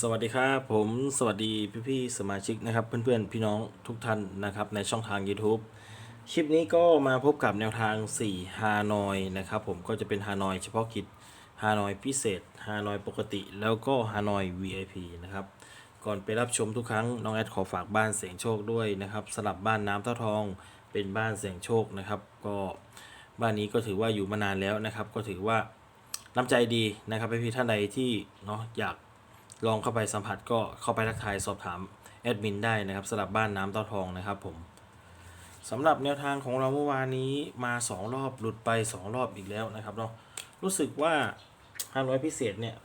สวัสดีครับผมสวัสดีพี่พี่ๆสมาชิกนะครับ เพื่อนๆ พี่น้องทุกท่านนะครับ ในช่องทาง YouTube คลิปนี้ก็มาพบกับแนวทาง 4 ฮานอยนะครับ ผมก็จะเป็นฮานอยเฉพาะกิจฮานอยพิเศษฮานอยปกติ แล้วก็ฮานอย VIP นะครับ ก่อนไปรับชมทุกครั้ง น้องแอดขอฝากบ้านเสียงโชคด้วยนะครับสลับบ้านน้ำเท่าทองเป็นบ้านเสียงโชคนะครับ ก็บ้านนี้ก็ถือว่าอยู่มานานแล้วนะครับ ก็ถือว่าน้ำใจดีนะครับพี่ๆท่านใดที่เนาะอยาก ลองเข้าไปสัมผัสก็เข้าไปทักทายสอบถามแอดมินได้นะครับสำหรับบ้านน้ำเต้าทองนะครับผมสำหรับแนวทางของเราเมื่อวานนี้มา 2 รอบหลุดไป 2 รอบอีกแล้วนะครับเนาะรู้สึกว่า 500 พิเศษเนี่ย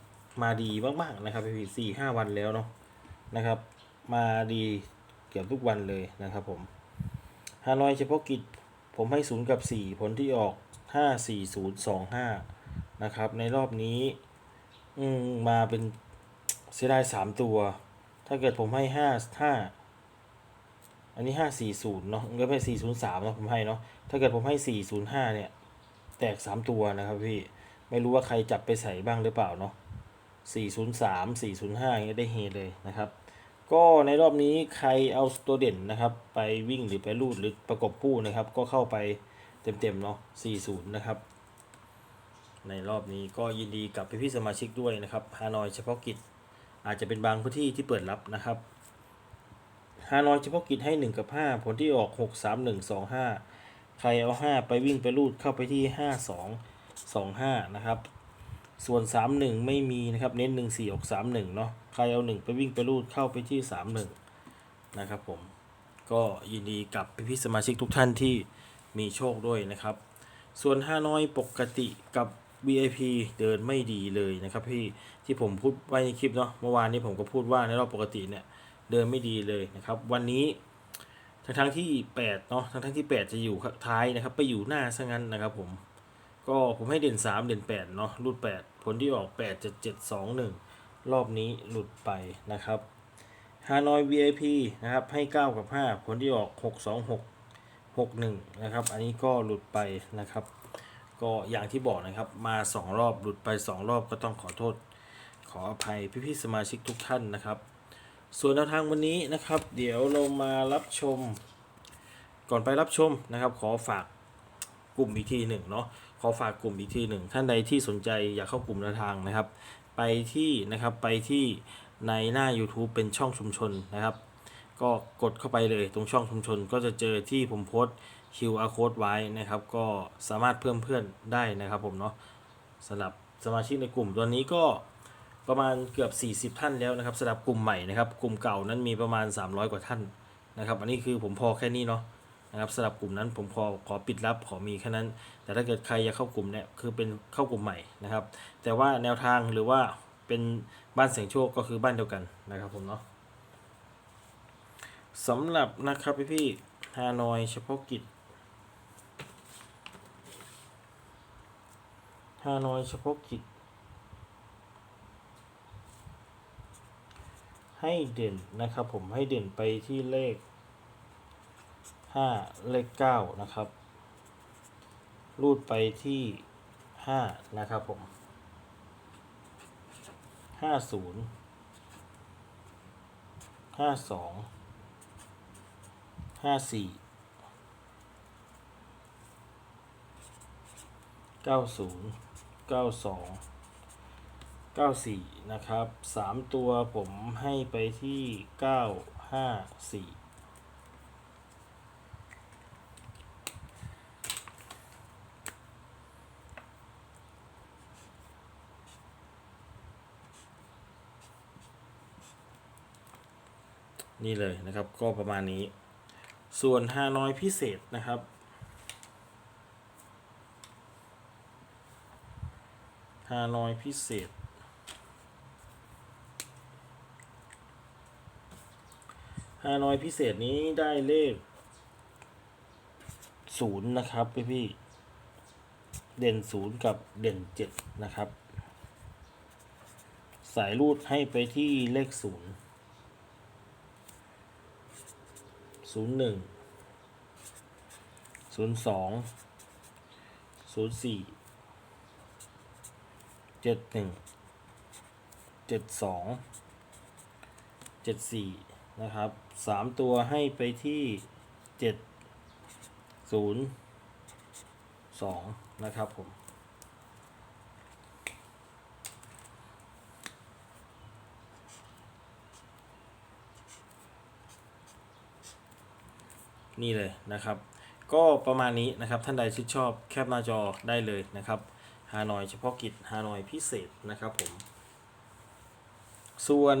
มาดีมากๆนะครับพี่สี่ห้าวันแล้วเนาะนะครับ มาดีเกือบทุกวันเลยนะครับผม 500 เฉพาะกิจผมให้ 0 กับ 4 ผลที่ออก 5 4 0 2 5 นะครับ ในรอบนี้ อืมมาเป็น เสียดายสามตัว ถ้าเกิดผมให้ห้าห้าอันนี้ห้าสี่ศูนย์เนาะก็ไม่สี่ศูนย์สามเนาะผมให้เนาะถ้าเกิดผมให้สี่ศูนย์ห้าเนี่ย แตกสามตัวนะครับพี่ ไม่รู้ว่าใครจับไปใส่บ้างหรือเปล่าเนาะสี่ศูนย์สามสี่ศูนย์ห้าอย่างเงี้ยได้เฮเลยนะครับ ก็ในรอบนี้ใครเอาตัวเด่นนะครับ ไปวิ่งหรือไปลูดหรือประกบคู่นะครับ ก็เข้าไปเต็มๆเนาะสี่ศูนย์นะครับ ในรอบนี้ก็ยินดีกับพี่ๆสมาชิกด้วยนะครับฮานอยเฉพาะกิจ อาจจะเป็นบางพื้นที่ที่เปิดรับนะครับฮานอยเฉพาะกิจให้ 1 กับ 5 ผลที่ออก 6 3 1 2 5 ใครเอา 5 ไปวิ่งไปรูดเข้าไปที่ 5 2 2 5 นะครับ ส่วน 3 1 ไม่มีนะครับ เน้น 1 4 ออก 3 1 เนาะ ใครเอา 1 ไปวิ่งไปรูดเข้าไปที่ 3 1 นะครับผม ก็ยินดีกับพี่ๆสมาชิกทุกท่านที่มีโชคด้วยนะครับ ส่วนฮานอยปกติกับ VIP เดินไม่ดีเลยนะครับพี่ที่ผมพูดไว้ในคลิปเนาะเมื่อวานนี้ผมก็พูดว่าในรอบปกติเนี่ยเดินไม่ดีเลยนะครับ วันนี้ทั้งทั้งที่8เนาะทั้งทั้งที่ 8 จะอยู่ท้ายนะครับ ไปอยู่หน้าซะงั้นนะครับผมก็ผมให้เด่น 3 เด่น8เนาะรูด8 ผลที่ออก 8 7 7 2 1 รอบนี้หลุดไปนะครับฮานอย VIP นะครับให้ 9 กับ 5 ผลที่ออก 6 2 6 6 1 นะครับ อันนี้ก็หลุดไปนะครับ ก็อย่างที่บอกนะครับ มา 2 รอบหลุดไป 2 รอบก็ต้องขอโทษ ขออภัยพี่ๆสมาชิกทุกท่านนะครับ ส่วนแนวทางวันนี้นะครับ เดี๋ยวเรามารับชม ก่อนไปรับชมนะครับ ขอฝากกลุ่มอีกทีหนึ่งเนาะขอฝากกลุ่มอีกทีหนึ่งท่านใดที่สนใจอยากเข้ากลุ่มแนวทางนะครับ ไปที่นะครับไปที่ในหน้า YouTube เป็นช่องชุมชนนะครับ ก็กดเข้าไปเลยตรงช่องชุมชน ก็จะเจอที่ผมโพสต์ QR code ไว้นะครับ ก็สามารถเพิ่มเพื่อนได้นะครับผมเนาะสำหรับสมาชิกในกลุ่มตัวนี้ก็ประมาณเกือบ 40 ท่านแล้วนะครับสำหรับกลุ่มใหม่นะครับกลุ่มเก่านั้นมีประมาณ 300 กว่าท่านนะครับ อันนี้คือผมพอแค่นี้เนาะนะครับสำหรับกลุ่มนั้นผมขอขอปิดรับขอมีแค่นั้น แต่ถ้าเกิดใครอยากเข้ากลุ่มเนี่ยคือเป็นเข้ากลุ่มใหม่นะครับ แต่ว่าแนวทางหรือว่าเป็นบ้านเสียงโชคก็คือบ้านเดียวกันนะครับผมเนาะ สำหรับนะครับพี่พี่ฮานอยเฉพาะกิจฮานอยเฉพาะกิจ ให้เด่นนะครับผมให้เด่นไปที่เลข 5 เลข 9 นะครับ รูดไปที่ 5 นะครับผม 50 52 54เก้าศูนย์เก้าสองเก้าสี่นะครับสามตัวผมให้ไปที่เก้าห้าสี่นี่เลยนะครับก็ประมาณนี้ ส่วนฮานอยพิเศษนะครับ ฮานอยพิเศษ ฮานอยพิเศษนี้ได้เลขศูนย์นะครับพี่พี่ เด่นศูนย์กับเด่นเจ็ดนะครับ สายรูดให้ไปที่เลขศูนย์ ศูนย์หนึ่งศูนย์สองศูนย์สี่เจ็ดหนึ่งเจ็ดสองเจ็ดสี่นะครับสามตัวให้ไปที่เจ็ดศูนย์สองนะครับผม นี่เลยนะครับ ก็ประมาณนี้นะครับท่านใดชื่นชอบแคปหน้าจอได้เลยนะครับฮานอยเฉพาะกิจฮานอยพิเศษนะครับผม ส่วน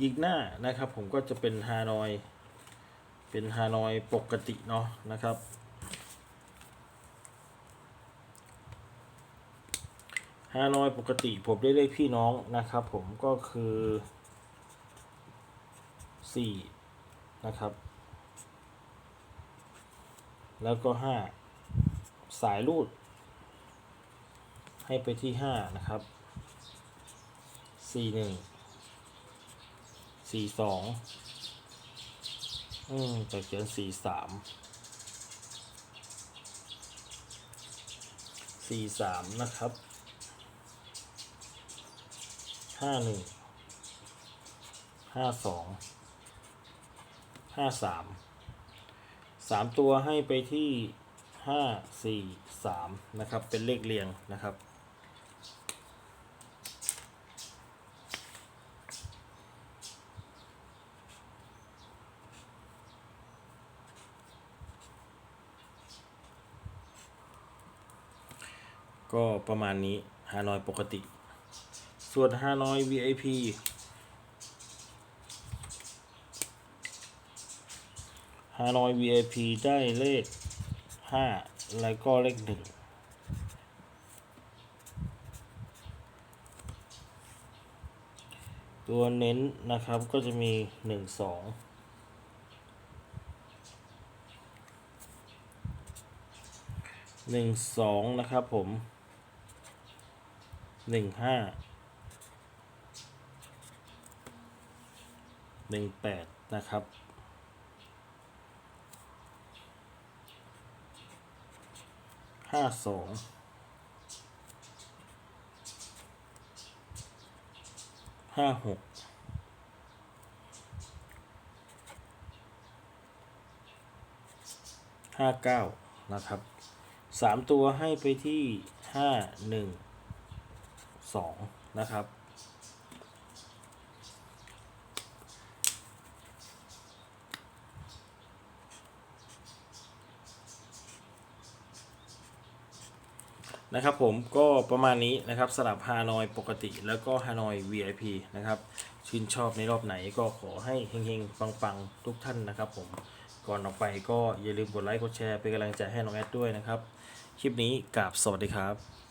อีกหน้านะครับผมก็จะเป็นฮานอย เป็นฮานอยปกติเนาะนะครับ ฮานอยปกติผมได้เลขพี่น้องนะครับผมก็คือ 4 นะครับ แล้วก็ 5 สายรูด ให้ไปที่ 5 นะครับ 4 1 4 2 อืมจะเขียน 4 3 4 3 นะครับ 5 1 5 2ห้า สามตัวให้ไปที่ห้าสี่สามนะครับ เป็นเลขเรียงนะครับ ก็ประมาณนี้ฮานอยปกติ ส่วนฮานอย VIP ฮานอย VIP ได้เลขห้าแล้วก็เลขหนึ่งตัวเน้นนะครับก็จะมีหนึ่งสองหนึ่งสองนะครับผมหนึ่งห้าหนึ่งแปดนะครับ ห้าสองห้าหกห้าเก้านะครับสามตัวให้ไปที่ห้าหนึ่งสองนะครับ นะครับผมก็ประมาณนี้นะครับสลับฮานอยปกติแล้วก็ฮานอย VIP นะครับชื่นชอบในรอบไหนก็ขอให้เฮงๆ ปังๆ ทุกท่านนะครับผมก่อนออกไปก็อย่าลืมกดไลค์กดแชร์เป็นกำลังใจให้น้องแอดด้วยนะครับ คลิปนี้กราบสวัสดีครับ